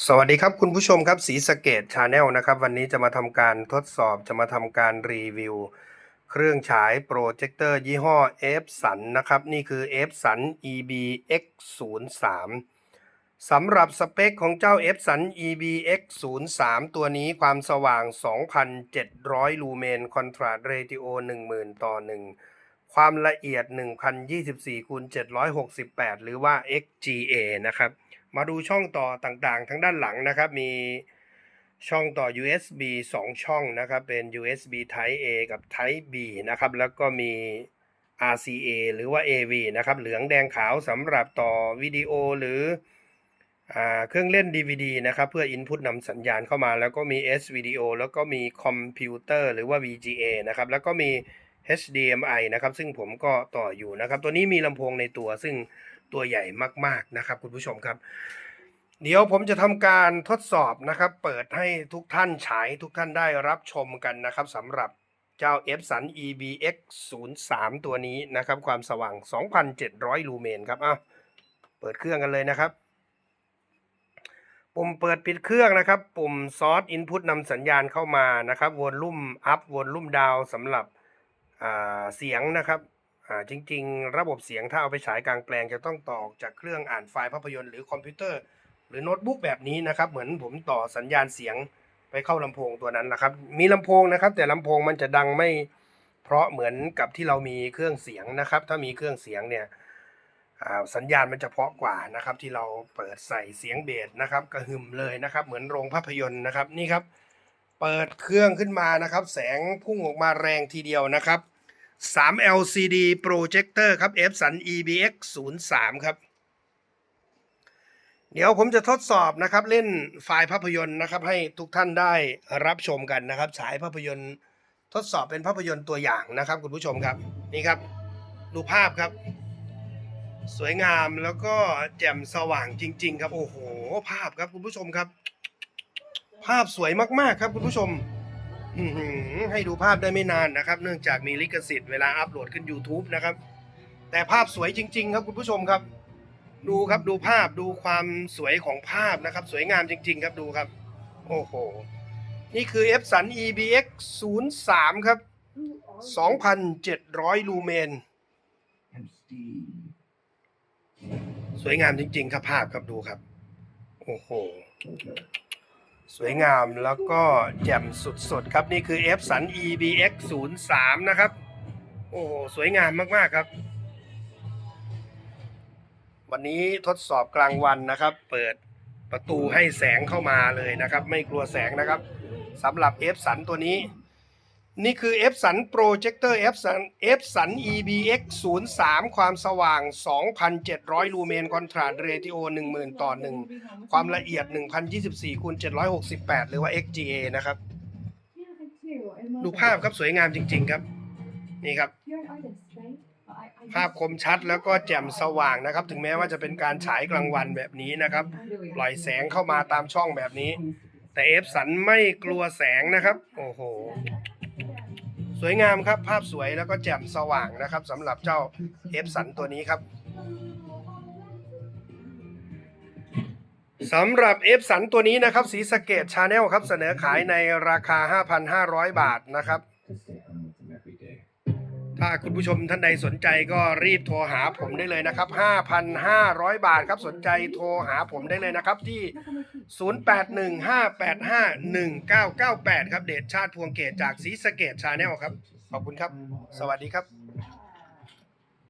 สวัสดีครับคุณผู้ชมครับสีสเกตชาแนลนะครับ วันนี้จะมาทำการทดสอบจะมาทำการรีวิว เครื่องฉายโปรเจคเตอร์ยี่ห้อ f สันนะครับ นี่คือ f สัน EBX 0 3สำหรับสเปคของเจ้า f สัน EBX 0 3ตัวนี้ความสว่าง 2,700 ลูเมนคอนทราสต์เรติโอ10,000 ต่อ 1 ความละเอียด 1024คูณ768 หรือว่า XGA นะครับ มาดูช่องต่อต่างๆ ทั้งด้านหลังนะครับ มีช่องต่อ USB 2 ช่องนะครับ เป็น USB Type A กับ Type B นะครับ แล้วก็มี RCA หรือว่า AV นะครับ เหลืองแดงขาวสำหรับต่อวิดีโอหรืออเครื่องเล่น DVD นะครับ เพื่อ Input นำสัญญาณเข้ามา แล้วก็มี S Video แล้วก็มีคอมพิวเตอร์หรือว่า VGA นะครับ แล้วก็มี HDMI นะครับซึ่งผมก็ต่ออยู่นะครับ ตัวนี้มีลำโพงในตัวซึ่งตัวใหญ่มากๆนะครับ คุณผู้ชมครับ เดี๋ยวผมจะทำการทดสอบนะครับ เปิดให้ทุกท่านฉายทุกท่านได้รับชมกันนะครับสำหรับเจ้า f สัน EBX 0 3ตัวนี้นะครับ ความสว่าง 2,700 ลูเมนครับอะเปิดเครื่องกันเลยนะครับ ปุ่มเปิดปิดเครื่องนะครับ ปุ่มซอสอินพุตนำสัญญาณเข้ามานะครับวนลุ่มอัพวนลุ่มดาวสำหรับ เสียงนะครับจริง ๆ ระบบเสียงถ้าเอาไปฉายกลางแปลงจะต้องต่อออกจากเครื่องอ่านไฟล์ภาพยนตร์หรือคอมพิวเตอร์ หรือโน้ตบุ๊กแบบนี้นะครับ เหมือนผมต่อสัญญาณเสียงไปเข้าลำโพงตัวนั้นนะครับ มีลำโพงนะครับ แต่ลำโพงมันจะดังไม่เพราะเหมือนกับที่เรามีเครื่องเสียงนะครับ ถ้ามีเครื่องเสียงเนี่ยสัญญาณมันจะเพาะกว่านะครับ ที่เราเปิดใส่เสียงเบสนะครับกระหึ่มเลยนะครับ เหมือนโรงภาพยนตร์นะครับนี่ครับ เปิดเครื่องขึ้นมานะครับ แสงพุ่งออกมาแรงทีเดียวนะครับ 3 LCD projector ครับ f สัน EBX 03ครับ เดี๋ยวผมจะทดสอบนะครับ เล่นไฟล์ภาพยนตร์นะครับ ให้ทุกท่านได้รับชมกันนะครับ ฉายภาพยนตร์ทดสอบเป็นภาพยนตร์ตัวอย่างนะครับ คุณผู้ชมครับ นี่ครับ ดูภาพครับ สวยงามแล้วก็แจ่มสว่างจริง ๆ ครับ โอ้โห ภาพครับคุณผู้ชมครับ ภาพสวยมากๆครับคุณผู้ชม ให้ดูภาพได้ไม่นานนะครับ เนื่องจากมีลิขสิทธิ์เวลาอัปโหลดขึ้น YouTube นะครับ แต่ภาพสวยจริง ๆ ครับคุณผู้ชมครับ ดูครับดูภาพดูความสวยของภาพนะครับ สวยงามจริง ๆ ครับดูครับ โอ้โห นี่คือ f สัน EBX 03ครับ 2,700 ลูเมน สวยงามจริง ๆ ครับภาพครับดูครับ โอ้โห สวยงามแล้วก็แจ่มสุดๆครับ นี่คือ f สัน EBX 03นะครับ โอ้โห สวยงามมากๆครับ วันนี้ทดสอบกลางวันนะครับ เปิดประตูให้แสงเข้ามาเลยนะครับ ไม่กลัวแสงนะครับสำหรับ f สันตัวนี้ นี่คือ f สันโปรเจคเตอร์ f สัน f สัน EBX 03 ความสว่าง 2,700 ลูเมนคอนทราสต์เรติโอ10,000 ต่อ 1 ความละเอียด 1024คูณ768 หรือว่า XGA นะครับ ดูภาพครับสวยงามจริง ๆ ครับ นี่ครับ ภาพคมชัดแล้วก็แจ่มสว่างนะครับ ถึงแม้ว่าจะเป็นการฉายกลางวันแบบนี้นะครับ ปล่อยแสงเข้ามาตามช่องแบบนี้ แต่เอฟสันไม่กลัวแสงนะครับ โอ้โห สวยงามครับ ภาพสวยแล้วก็แจ่มสว่างนะครับสำหรับเจ้าเอฟสันตัวนี้ครับสำหรับเอฟสันตัวนี้นะครับสีสเกตชาแนลครับเสนอขายในราคา 5,500 บาทนะครับ ถ้าคุณผู้ชมท่านใดสนใจก็รีบโทรหาผมได้เลยนะครับ 5,500 บาทครับสนใจโทรหาผมได้เลยนะครับที่ 0815851998 ครับเดชชาติพวงเกตจากศรีสะเกดชาแนลครับ ขอบคุณครับ สวัสดีครับ